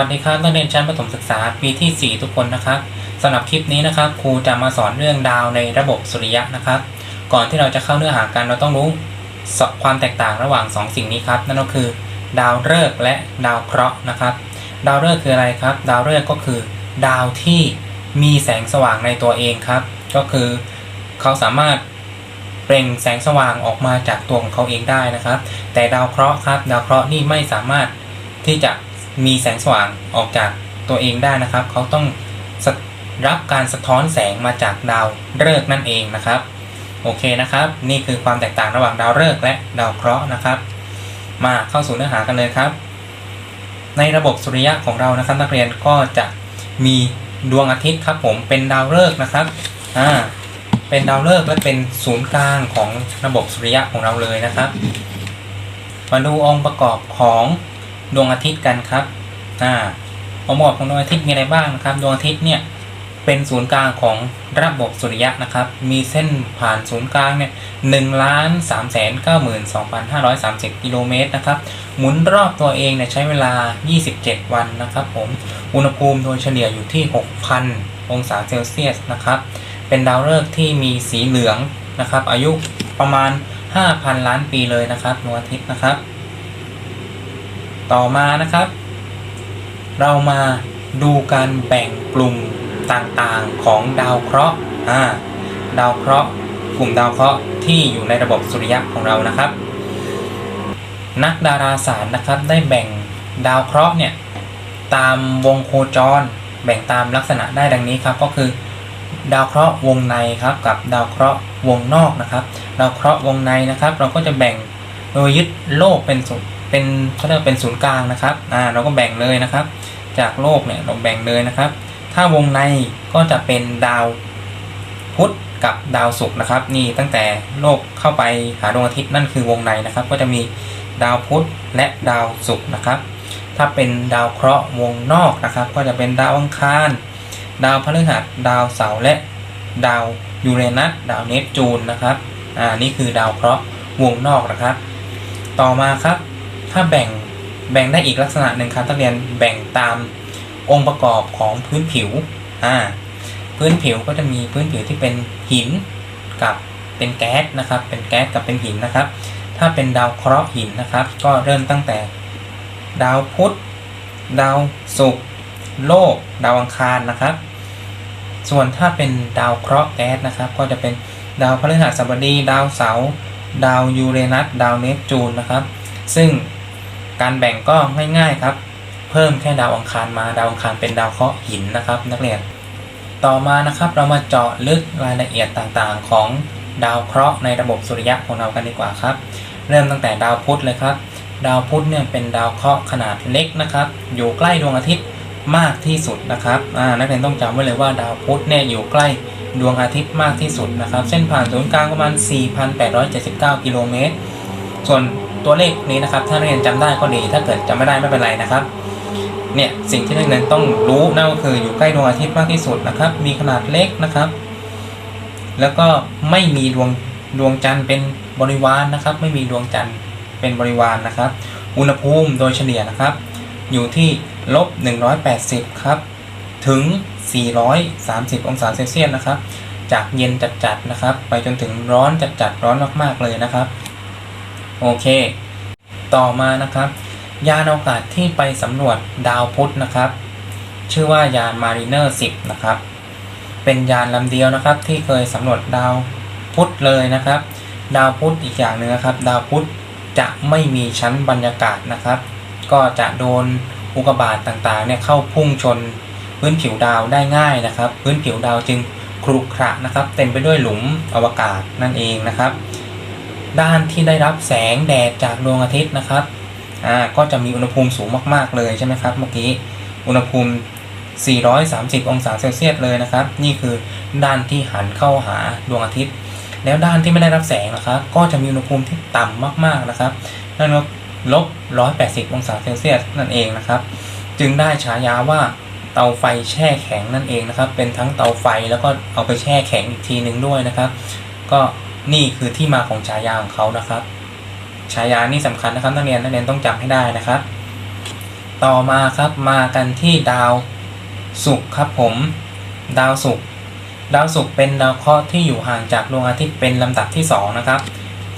สวัสดีครับนักเรียนชั้นประถมศึกษาปีที่ 4 ทุกคนนะครับสำหรับคลิปนี้นะครับครูจะมาสอนเรื่องดาวในระบบสุริยะนะครับ ก่อนที่เราจะเข้าเนื้อหากันเราต้องรู้ความแตกต่างระหว่าง 2 สิ่งนี้ครับนั่นก็คือ ดาวฤกษ์และดาวเคราะห์นะครับ ดาวฤกษ์คืออะไรครับ ดาวฤกษ์ก็คือ ดาวที่มีแสงสว่างในตัวเองครับ ก็คือเขาสามารถเปล่งแสงสว่างออกมาจากตัวของเขาเองได้นะครับ แต่ดาวเคราะห์ครับ ดาวเคราะห์นี่ไม่สามารถที่จะ มีแสงสว่างออกจากตัวเองได้นะครับ เขาต้องรับการสะท้อนแสงมาจากดาวฤกษ์นั่นเองนะครับ โอเคนะครับ นี่คือความแตกต่างระหว่างดาวฤกษ์และดาวเคราะห์นะครับ มาเข้าสู่เนื้อหากันเลยครับ ในระบบสุริยะของเรานะครับ นักเรียนก็จะมีดวงอาทิตย์ครับผมเป็นดาวฤกษ์นะครับอ่าเป็นดาวฤกษ์และเป็นศูนย์กลางของระบบสุริยะของเราเลยนะครับ มาดูองค์ประกอบของ ดวงอาทิตย์กันครับอ่าองค์ประกอบของดวงอาทิตย์มีอะไรบ้างนะครับ ดวงอาทิตย์เนี่ยเป็นศูนย์กลางของระบบสุริยะนะครับ มีเส้นผ่านศูนย์กลางเนี่ยหนึ่งล้านสามแสนเก้าหมื่นสองพันห้าร้อยสามสิบกิโลเมตรนะครับ หมุนรอบตัวเองเนี่ยใช้เวลา 27 วันนะครับผม อุณหภูมิโดยเฉลี่ยอยู่ที่ 6,000 องศาเซลเซียสนะครับ เป็นดาวฤกษ์ที่มีสีเหลืองนะครับ อายุประมาณ 5,000 ล้านปีเลยนะครับดวงอาทิตย์นะครับ ต่อมานะครับ เรามาดูการแบ่งกลุ่มต่างๆของดาวเคราะห์อ่าดาวเคราะห์กลุ่มดาวเคราะห์ที่อยู่ในระบบสุริยะของเรานะครับ นักดาราศาสตร์นะครับได้แบ่งดาวเคราะห์เนี่ยตามวงโคจร แบ่งตามลักษณะได้ดังนี้ครับ ก็คือ ดาวเคราะห์วงในครับกับดาวเคราะห์วงนอกนะครับ ดาวเคราะห์วงในนะครับ เราก็จะแบ่งโดยยึดโลกเป็นศูนย์ เป็นเขาเรียกว่าเป็นศูนย์กลางนะครับอ่าเราก็แบ่งเลยนะครับ จากโลกเนี่ยเราแบ่งเลยนะครับ ถ้าวงในก็จะเป็นดาวพุธกับดาวศุกร์นะครับ นี่ตั้งแต่โลกเข้าไปหาดวงอาทิตย์นั่นคือวงในนะครับ ก็จะมีดาวพุธและดาวศุกร์นะครับ ถ้าเป็นดาวเคราะห์วงนอกนะครับ ก็จะเป็นดาวอังคาร ดาวพฤหัสดาวเสาร์และดาวยูเรนัสดาวเนปจูนนะครับอ่านี่คือดาวเคราะห์วงนอกนะครับ ต่อมาครับ ถ้าแบ่งแบ่งได้อีกลักษณะหนึ่งครับนักเรียนแบ่งตามองค์ประกอบของพื้นผิวอ่าพื้นผิวก็จะมีพื้นผิวที่เป็นหินกับเป็นแก๊สนะครับ เป็นแก๊สกับเป็นหินนะครับ ถ้าเป็นดาวเคราะห์หินนะครับ ก็เริ่มตั้งแต่ ดาวพุธดาวศุกร์โลก ดาวอังคารนะครับ ส่วนถ้าเป็นดาวเคราะห์แก๊สนะครับ ก็จะเป็นดาวพฤหัสบดี ดาวเสาร์ดาวยูเรนัสดาวเนปจูนนะครับ ซึ่ง การแบ่งก็ง่ายๆครับ เพิ่มแค่ดาวอังคารมาดาวอังคารเป็นดาวเคราะห์หินนะครับ นักเรียน ต่อมานะครับเรามาเจาะลึกรายละเอียดต่างๆ ของดาวเคราะห์ในระบบสุริยะของเรากันดีกว่าครับ เริ่มตั้งแต่ดาวพุธเลยครับ ดาวพุธเนี่ยเป็นดาวเคราะห์ขนาดเล็กนะครับ อยู่ใกล้ดวงอาทิตย์มากที่สุดนะครับนักเรียนต้องจำไว้เลยว่าดาวพุธเนี่ยอยู่ใกล้ดวงอาทิตย์มากที่สุดนะครับ เส้นผ่านศูนย์กลางประมาณ 4,879 กิโลเมตร ส่วน ตัวเลขนี้นะครับ ถ้านักเรียนจำได้ก็ดี ถ้าเกิดจำไม่ได้ไม่เป็นไรนะครับ เนี่ยสิ่งที่นักเรียนต้องรู้นั่นก็คืออยู่ใกล้ดวงอาทิตย์มากที่สุดนะครับ มีขนาดเล็กนะครับ แล้วก็ไม่มีดวงดวงจันทร์เป็นบริวารนะครับ ไม่มีดวงจันทร์เป็นบริวารนะครับ อุณหภูมิโดยเฉลี่ยนะครับ อยู่ที่ลบ180 ครับ ถึง 430 องศาเซลเซียสนะครับ จากเย็นจัดๆนะครับ ไปจนถึงร้อนจัดๆร้อนมากๆเลยนะครับ โอเค ต่อมานะครับ ยานอวกาศที่ไปสำรวจดาวพุธนะครับ ชื่อว่ายาน Mariner 10 นะครับ เป็นยานลำเดียวนะครับ ที่เคยสำรวจดาวพุธเลยนะครับ ดาวพุธอีกอย่างหนึ่งนะครับ ดาวพุธจะไม่มีชั้นบรรยากาศนะครับ ก็จะโดนอุกกาบาตต่างๆเนี่ยเข้าพุ่งชนพื้นผิวดาวได้ง่ายนะครับ พื้นผิวดาวจึงครุขระนะครับ เต็มไปด้วยหลุมอวกาศนั่นเองนะครับ ด้านที่ได้รับแสงแดดจากดวงอาทิตย์นะครับอ่าก็จะมีอุณหภูมิสูงมาก ๆ เลยใช่ไหมครับเมื่อกี้อุณหภูมิ 430 องศาเซลเซียสเลยนะครับ นี่คือด้านที่หันเข้าหาดวงอาทิตย์ แล้วด้านที่ไม่ได้รับแสงนะครับ ก็จะมีอุณหภูมิที่ต่ำมากๆนะครับนั่นก็ลบ 180 องศาเซลเซียสนั่นเองนะครับ จึงได้ฉายาว่าเตาไฟแช่แข็งนั่นเองนะครับ เป็นทั้งเตาไฟแล้วก็เอาไปแช่แข็งอีกทีหนึ่งด้วยนะครับ ก็ นี่คือที่มาของฉายาของเขานะครับฉายานี่สำคัญนะครับนักเรียนนักเรียนต้องจำให้ได้นะครับ ต่อมาครับมากันที่ดาวศุกร์ครับผม ดาวศุกร์ดาวศุกร์เป็นดาวเคราะห์ที่อยู่ห่างจากดวงอาทิตย์เป็นลำดับที่สองนะครับ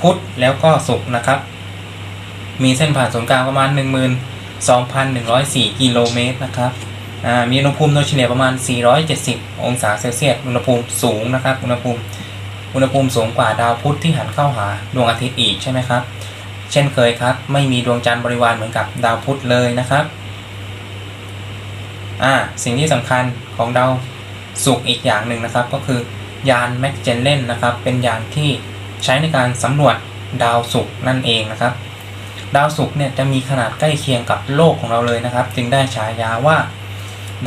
พุธแล้วก็ศุกร์นะครับ มีเส้นผ่านศูนย์กลางประมาณ 12,104 กิโลเมตรนะครับมีอุณหภูมิโดยเฉลี่ยประมาณ 470 องศาเซลเซียสอุณหภูมิสูงนะครับอุณหภูมิ อุณหภูมิสูงกว่าดาวพุธที่หันเข้าหาดวงอาทิตย์อีกใช่ไหมครับ เช่นเคยครับ ไม่มีดวงจันทร์บริวารเหมือนกับดาวพุธเลยนะครับอ่าสิ่งที่สำคัญของดาวศุกร์อีกอย่างหนึ่งนะครับ ก็คือยานแมกเจนเลนนะครับ เป็นยานที่ใช้ในการสำรวจดาวศุกร์นั่นเองนะครับ ดาวศุกร์เนี่ยจะมีขนาดใกล้เคียงกับโลกของเราเลยนะครับ จึงได้ฉายาว่า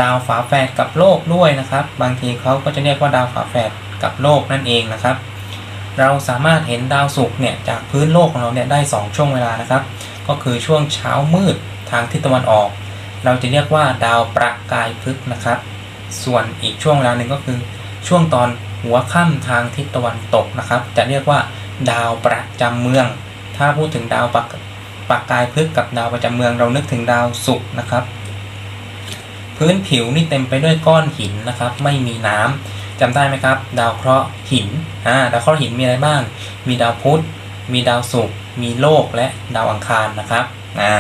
ดาวฝาแฝดกับโลกด้วยนะครับ บางทีเขาก็จะเรียกว่าดาวฝาแฝด กับโลกนั่นเองนะครับ เราสามารถเห็นดาวศุกร์เนี่ยจากพื้นโลกของเราเนี่ยได้ 2 ช่วงเวลานะครับ ก็คือช่วงเช้ามืดทางทิศตะวันออก เราจะเรียกว่าดาวประกายพฤกษ์นะครับ ส่วนอีกช่วงเวลาหนึ่งก็คือช่วงตอนหัวค่ำทางทิศตะวันตกนะครับ จะเรียกว่า ดาวประจำเมือง ถ้าพูดถึงดาวประประกายพฤกษ์กับดาวประจำเมือง เรานึกถึงดาวศุกร์นะครับ พื้นผิวนี่เต็มไปด้วยก้อนหินนะครับ ไม่มีน้ำ จำได้ไหมครับ ดาวเคราะห์หินอ่าดาวเคราะห์หินมีอะไรบ้าง มีดาวพุธ มีดาวศุกร์ มีโลกและดาวอังคารนะครับอ่า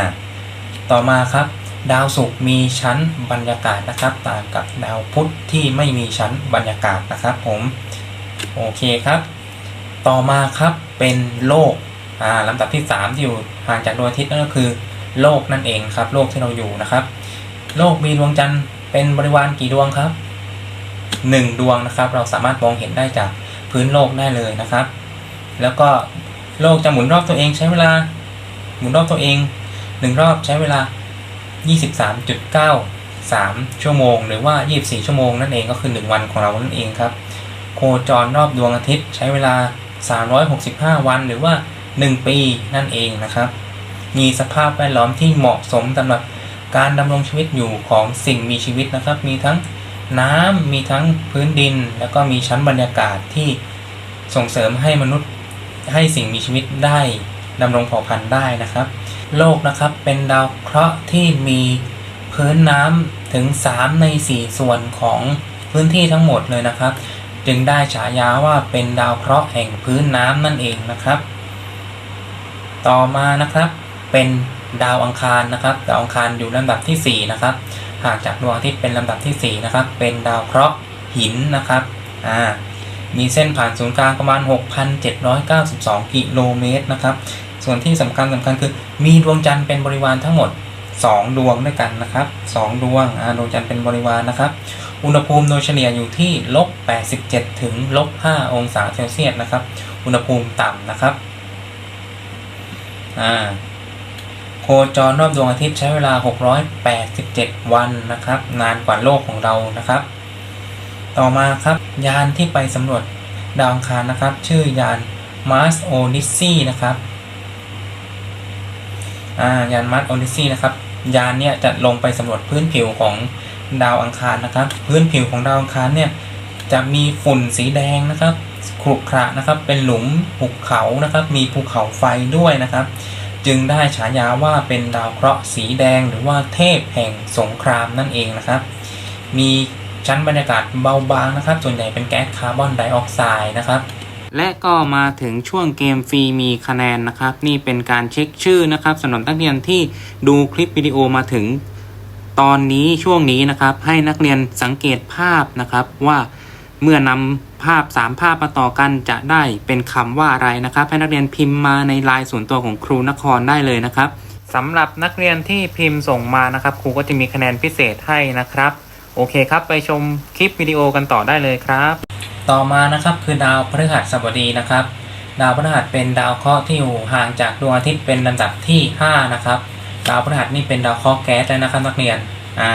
ต่อมาครับ ดาวศุกร์มีชั้นบรรยากาศนะครับ ต่างกับดาวพุธที่ไม่มีชั้นบรรยากาศนะครับผม โอเคครับ ต่อมาครับเป็นโลกอ่าลำดับที่ 3 ที่อยู่ห่างจากดวงอาทิตย์นั่นก็คือ โลกนั่นเองครับ โลกที่เราอยู่นะครับ โลกมีดวงจันทร์เป็นบริวารกี่ดวงครับ หนึ่งดวงนะครับ เราสามารถมองเห็นได้จากพื้นโลกได้เลยนะครับ แล้วก็โลกจะหมุนรอบตัวเองใช้เวลาหมุนรอบตัวเองหนึ่งรอบใช้เวลา 23.93 ชั่วโมง หรือว่า 24 ชั่วโมงนั่นเองก็คือ 1 วันของเรานั่นเองครับ โคจรรอบดวงอาทิตย์ใช้เวลา 365 วันหรือว่า 1 ปีนั่นเองนะครับ มีสภาพแวดล้อมที่เหมาะสมสำหรับการดำรงชีวิตอยู่ของสิ่งมีชีวิตนะครับ มีทั้ง น้ำมีทั้งพื้นดิน แล้วก็มีชั้นบรรยากาศที่ส่งเสริมให้มนุษย์ให้สิ่งมีชีวิตได้ดำรงเผ่าพันธุ์ได้นะครับ โลกนะครับเป็นดาวเคราะห์ที่มีพื้นน้ำถึง 3 ใน 4 ส่วนของพื้นที่ทั้งหมดเลยนะครับ จึงได้ฉายาว่าเป็นดาวเคราะห์แห่งพื้นน้ำนั่นเองนะครับ ต่อมานะครับเป็นดาวอังคารนะครับ ดาวอังคารอยู่ลำดับทีสี่4 นะครับ ห่างจากดวงอาทิตย์เป็นลำดับทีสี่ 4 นะครับ เป็นดาวเคราะห์หินนะครับอ่ามีเส้นผ่านศูนย์กลางประมาณ 6,792 กิโลเมตรนะครับ ส่วนที่สำคัญสำคัญคือ มีดวงจันทร์เป็นบริวารทั้งหมด 2 ดวงด้วยกันนะครับ2ดวงอ่าดวงจันทร์เป็นบริวารนะครับ อุณหภูมิโดยเฉลี่ยอยู่ที่ลบ87 ถึงลบ5องศาเซลเซียสนะครับ อุณหภูมิต่ำนะครับอ่า โคจรรอบดวงอาทิตย์ใช้เวลา 687 วันนะครับ นานกว่าโลกของเรานะครับ ต่อมาครับ ยานที่ไปสำรวจดาวอังคารนะครับ ชื่อยาน Mars Odyssey นะครับยาน Mars Odyssey นะครับ ยานเนี่ยจะลงไปสำรวจพื้นผิวของดาวอังคารนะครับ พื้นผิวของดาวอังคารเนี่ยจะมีฝุ่นสีแดงนะครับขรุขระนะครับ เป็นหลุมภูเขานะครับ มีภูเขาไฟด้วยนะครับ จึงได้ฉายาว่าเป็นดาวเคราะห์สีแดงหรือว่าเทพแห่งสงครามนั่นเองนะครับ มีชั้นบรรยากาศเบาบางนะครับ ส่วนใหญ่เป็นแก๊สคาร์บอนไดออกไซด์นะครับ และก็มาถึงช่วงเกมฟรีมีคะแนนนะครับ นี่เป็นการเช็คชื่อนะครับสำหรับนักเรียนที่ดูคลิปวิดีโอมาถึงตอนนี้ช่วงนี้นะครับให้นักเรียนสังเกตภาพนะครับว่า เมื่อนำภาพ 3 ภาพมาต่อกันจะได้เป็นคำว่าอะไรนะครับ ให้นักเรียนพิมพ์มาในไลน์ส่วนตัวของครูนครได้เลยนะครับสำหรับนักเรียนที่พิมพ์ส่งมานะครับ ครูก็จะมีคะแนนพิเศษให้นะครับ โอเคครับ ไปชมคลิปวิดีโอกันต่อได้เลยครับ ต่อมานะครับคือดาวพฤหัสบดีนะครับ ดาวพฤหัสเป็นดาวเคราะห์ที่อยู่ห่างจากดวงอาทิตย์เป็นลำดับที่ 5 นะครับ ดาวพฤหัสนี่เป็นดาวเคราะห์แก๊สเลยนะครับนักเรียนอ่า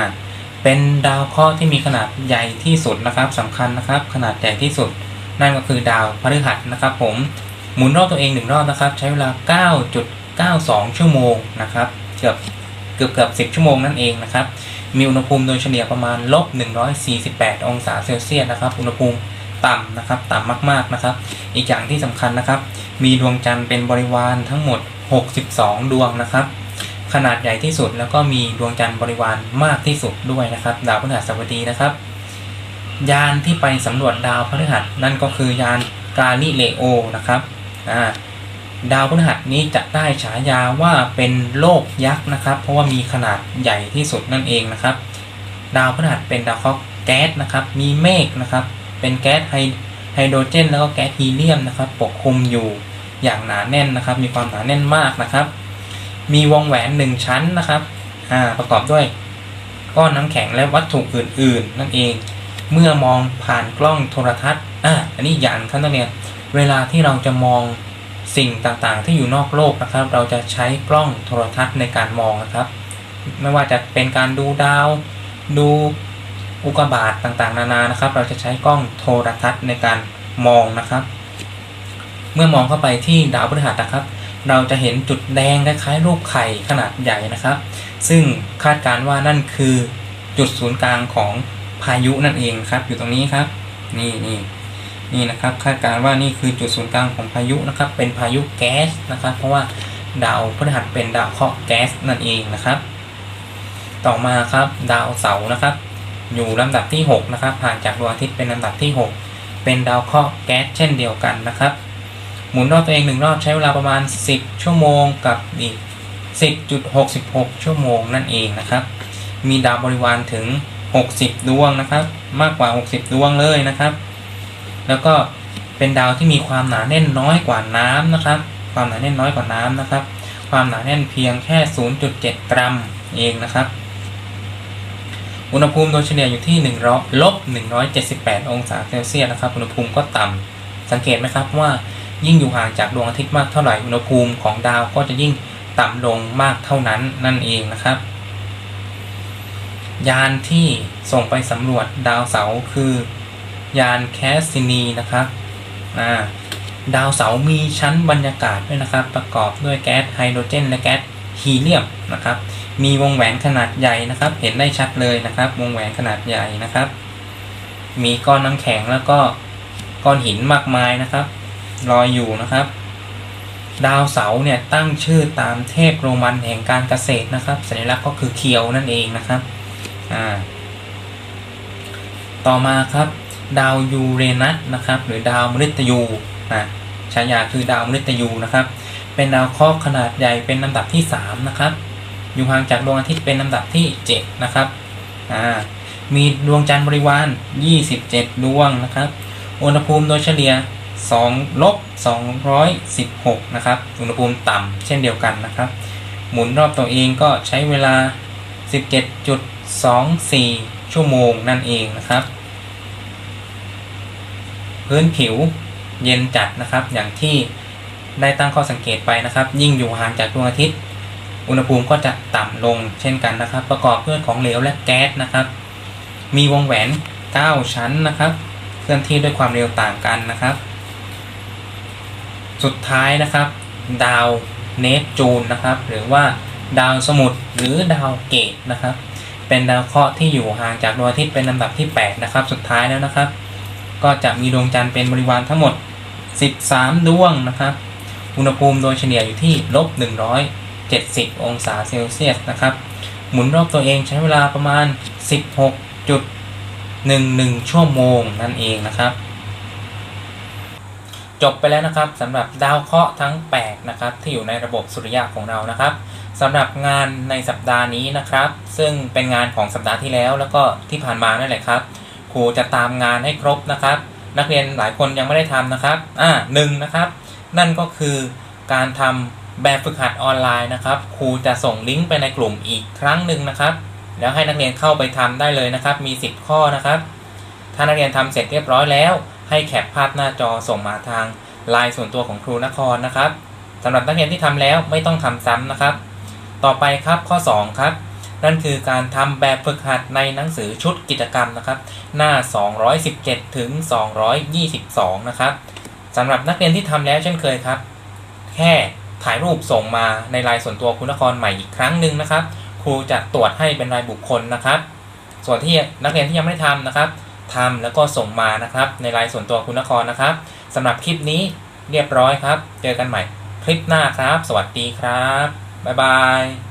เป็นดาวเคราะห์ที่มีขนาดใหญ่ที่สุดนะครับสำคัญนะครับ ขนาดใหญ่ที่สุด นั่นก็คือดาวพฤหัสนะครับ ผมหมุนรอบตัวเองหนึ่งรอบนะครับ ใช้เวลา 9.92 ชั่วโมงนะครับ เกือบเกือบเกือบ10 ชั่วโมงนั่นเองนะครับ มีอุณหภูมิโดยเฉลี่ยประมาณลบ148 องศาเซลเซียสนะครับ อุณหภูมิต่ำนะครับ ต่ำมากๆนะครับ อีกอย่างที่สำคัญนะครับ มีดวงจันทร์เป็นบริวารทั้งหมด 62 ดวงนะครับ ขนาดใหญ่ที่สุด แล้วก็มีดวงจันทร์บริวารมากที่สุดด้วยนะครับ ดาวพฤหัสบดีนะครับ ยานที่ไปสำรวจดาวพฤหัสนั่นก็คือยานกาลิเลโอนะครับอ่าดาวพฤหัสนี้จะได้ฉายาว่าเป็นโลกยักษ์นะครับ เพราะว่ามีขนาดใหญ่ที่สุดนั่นเองนะครับ ดาวพฤหัสเป็นดาวเคราะห์แก๊สนะครับ มีเมฆนะครับ เป็นแก๊สไฮไฮโดรเจน แล้วก็แก๊สฮีเลียมนะครับ ปกคลุมอยู่อย่างหนาแน่นนะครับ มีความหนาแน่นมากนะครับ มีวงแหวนหนึ่งชั้นนะครับอ่าประกอบด้วยก้อนน้ำแข็งและวัตถุอื่น ๆ นั่นเอง เมื่อมองผ่านกล้องโทรทัศน์อ่าอันนี้อย่างขั้นตอนเนี้ยเวลาที่เราจะมองสิ่งต่างๆ ที่อยู่นอกโลกนะครับ เราจะใช้กล้องโทรทัศน์ในการมองนะครับ ไม่ว่าจะเป็นการดูดาว ดูอุกกาบาตต่างๆ นานานะครับ เราจะใช้กล้องโทรทัศน์ในการมองนะครับ เมื่อมองเข้าไปที่ดาวพฤหัสนะครับ เราจะเห็นจุดแดงคล้ายๆรูปไข่ขนาดใหญ่นะครับ ซึ่งคาดการณ์ว่านั่นคือจุดศูนย์กลางของพายุนั่นเองครับ อยู่ตรงนี้ครับ นี่นี่นี่นะครับ คาดการณ์ว่านี่คือจุดศูนย์กลางของพายุนะครับ เป็นพายุแก๊สนะครับ เพราะว่าดาวพฤหัสเป็นดาวเคราะห์แก๊สนั่นเองนะครับ ต่อมาครับดาวเสาร์นะครับ อยู่ลำดับที่ 6 นะครับห่างจากดวงอาทิตย์เป็นลำดับที่ 6 เป็นดาวเคราะห์แก๊สเช่นเดียวกันนะครับ หมุนรอบตัวเองหนึ่งรอบใช้เวลาประมาณ 10 ชั่วโมงกับอีก10.66 ชั่วโมงนั่นเองนะครับ มีดาวบริวารถึง 60 ดวงนะครับ มากกว่า 60 ดวงเลยนะครับ แล้วก็เป็นดาวที่มีความหนาแน่นน้อยกว่าน้ำนะครับ ความหนาแน่นน้อยกว่าน้ำนะครับ ความหนาแน่นเพียงแค่ 0.7 กรัมเองนะครับ อุณหภูมิโดยเฉลี่ยอยู่ที่100ลบ178 องศาเซลเซียสนะครับ อุณหภูมิก็ต่ำสังเกตไหมครับว่า ยิ่งอยู่ห่างจากดวงอาทิตย์มากเท่าไหร่อุณหภูมิของดาวก็จะยิ่งต่ำลงมากเท่านั้นนั่นเองนะครับ ยานที่ส่งไปสำรวจดาวเสาร์คือยานแคสซินีนะครับาดาวเสาร์มีชั้นบรรยากาศด้วยนะครับ ประกอบด้วยแก๊สไฮโดรเจน และแก๊สฮีเลียมนะครับ มีวงแหวนขนาดใหญ่นะครับ เห็นได้ชัดเลยนะครับ วงแหวนขนาดใหญ่นะครับ มีก้อนน้ำแข็งแล้วก็ก้อนหินมากมายนะครับ ลอยอยู่นะครับ ดาวเสาร์เนี่ยตั้งชื่อตามเทพโรมันแห่งการเกษตรนะครับ สัญลักษณ์ก็คือเคียวนั่นเองนะครับอ่าต่อมาครับ ดาวยูเรนัสนะครับ หรือดาวมฤตยูนะฉายาคือดาวมฤตยูนะครับ เป็นดาวเคราะห์ขนาดใหญ่เป็นลำดับที่ 3 นะครับ อยู่ห่างจากดวงอาทิตย์เป็นลำดับที่ 7 นะครับอ่ามีดวงจันทร์บริวาร 27 ดวงนะครับ อุณหภูมิโดยเฉลี่ย 2ลบ216 นะครับ อุณหภูมิต่ำเช่นเดียวกันนะครับ หมุนรอบตัวเองก็ใช้เวลา 17.24 ชั่วโมงนั่นเองนะครับ พื้นผิวเย็นจัดนะครับ อย่างที่ได้ตั้งข้อสังเกตไปนะครับ ยิ่งอยู่ห่างจากดวงอาทิตย์ อุณหภูมิก็จะต่ำลงเช่นกันนะครับ ประกอบด้วยของเหลวและแก๊สนะครับ มีวงแหวน 9 ชั้นนะครับ เคลื่อนที่ด้วยความเร็วต่างกันนะครับ สุดท้ายนะครับ ดาวเนปจูนนะครับ หรือว่าดาวสมุทรหรือดาวเกตนะครับ เป็นดาวเคราะห์ที่อยู่ห่างจากดวงอาทิตย์เป็นลำดับที่ 8 นะครับ สุดท้ายแล้วนะครับ ก็จะมีดวงจันทร์เป็นบริวารทั้งหมด 13 ดวงนะครับ อุณหภูมิโดยเฉลี่ยอยู่ที่ลบ170 องศาเซลเซียสนะครับ หมุนรอบตัวเองใช้เวลาประมาณ 16.11 ชั่วโมงนั่นเองนะครับ จบไปแล้วนะครับสำหรับดาวเคราะห์ทั้ง8นะครับที่อยู่ในระบบสุริยะของเรานะครับสำหรับงานในสัปดาห์นี้นะครับ ซึ่งเป็นงานของสัปดาห์ที่แล้ว แล้วก็ที่ผ่านมานั่นแหละครับครูจะตามงานให้ครบนะครับ นักเรียนหลายคนยังไม่ได้ทำนะครับอ่าหนึ่งนะครับ นั่นก็คือการทำแบบฝึกหัดออนไลน์นะครับครูจะส่งลิงก์ไปในกลุ่มอีกครั้งหนึ่งนะครับ แล้วให้นักเรียนเข้าไปทำได้เลยนะครับ มี 10 ข้อนะครับ ถ้านักเรียนทำเสร็จเรียบร้อยแล้ว ให้แคปภาพหน้าจอส่งมาทางไลน์ส่วนตัวของครูนครนะครับสำหรับนักเรียนที่ทำแล้วไม่ต้องทำซ้ำนะครับ ต่อไปครับข้อ 2 ครับ นั่นคือการทำแบบฝึกหัดในหนังสือชุดกิจกรรมนะครับ หน้า 217 ถึง 222 นะครับสำหรับนักเรียนที่ทำแล้วเช่นเคยครับ แค่ถ่ายรูปส่งมาในไลน์ส่วนตัวคุณนครใหม่อีกครั้งหนึ่งนะครับ ครูจะตรวจให้เป็นรายบุคคลนะครับ ส่วนที่นักเรียนที่ยังไม่ได้ทำนะครับ ทำแล้วก็ส่งมานะครับ ในไลน์ส่วนตัวคุณนครนะครับสำหรับคลิปนี้เรียบร้อยครับ เจอกันใหม่คลิปหน้าครับ สวัสดีครับ บ๊ายบาย